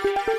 Thank you.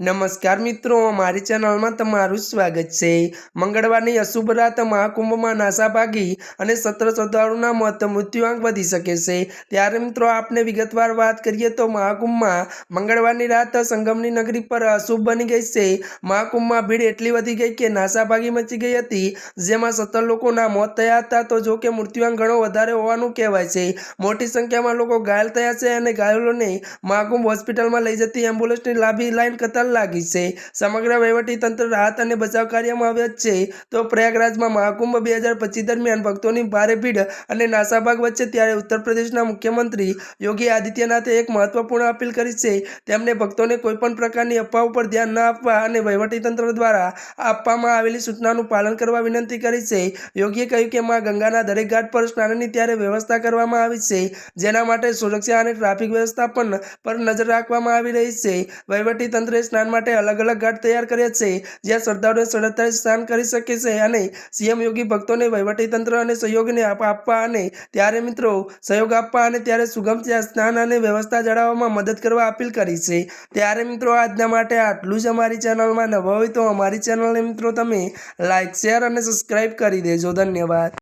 નમસ્કાર મિત્રો મારી ચેનલમાં તમારું સ્વાગત છે. મંગળવારની અશુભ રાત મહાકુંભમાં નાસા ભાગી અને સત્ર શ્રદ્ધાળુના મોત મૃત્યુઆંક વધી શકે છે. ત્યારે મિત્રો, આપને વિગતવાર વાત કરીએ તો મહાકુંભમાં મંગળવારની રાત સંગમની નગરી પર અશુભ બની ગઈ છે. મહાકુંભમાં ભીડ એટલી વધી ગઈ કે નાસા ભાગી મચી ગઈ હતી. જેમાં સત્તર લોકોના મોત થયા હતા. તો જો કે મૃત્યુઆંક ઘણો વધારે હોવાનું કહેવાય છે. મોટી સંખ્યામાં લોકો ઘાયલ થયા છે અને ઘાયલોને મહાકુંભ હોસ્પિટલમાં લઈ જતી એમ્બ્યુલન્સની લાંબી લાઈન કતાર લાગી છે. સમગ્ર વહીવટીતંત્ર રાહત અને બચાવ કાર્યમાં આવ્યા છે. તો પ્રયાગરાજમાં મહાકુંભ બે હજાર પચીસ દરમિયાન ભક્તોની ભારે ભીડ અને નાસાભાગ વચ્ચે ત્યારે ઉત્તર મુખ્યમંત્રી યોગી આદિત્યનાથે એક મહત્વપૂર્ણ અપીલ કરી છે. તેમણે ભક્તોને કોઈપણ પ્રકારની અફવા ઉપર ધ્યાન ન આપવા અને વહીવટીતંત્ર દ્વારા આપવામાં આવેલી સૂચનાનું પાલન કરવા વિનંતી કરી છે. યોગીએ કહ્યું કે માં ગંગાના દરેક ઘાટ પર સ્નાનની ત્યારે વ્યવસ્થા કરવામાં આવી છે. જેના માટે સુરક્ષા અને ટ્રાફિક વ્યવસ્થાપન પર નજર રાખવામાં આવી રહી છે. વહીવટી તંત્રે સ્નાન માટે અલગ અલગ ઘાટ તૈયાર કર્યા છે, જ્યાં શ્રદ્ધાળુઓ સરળતાથી સ્નાન કરી શકે છે અને સીએમ યોગી ભક્તોને વહીવટી તંત્ર અને સહયોગને આપ- આપવા અને ત્યારે મિત્રો સહયોગ આપવા અને ત્યારે સુગમ સ્નાન અને વ્યવસ્થા જાળવવામાં મદદ કરવા અપીલ કરી છે. ત્યારે મિત્રો આજના માટે આટલું જ અમારી ચેનલમાં નવા હોય તો અમારી ચેનલને મિત્રો તમે લાઇક શેર અને સબસ્ક્રાઈબ કરી દેજો. ધન્યવાદ.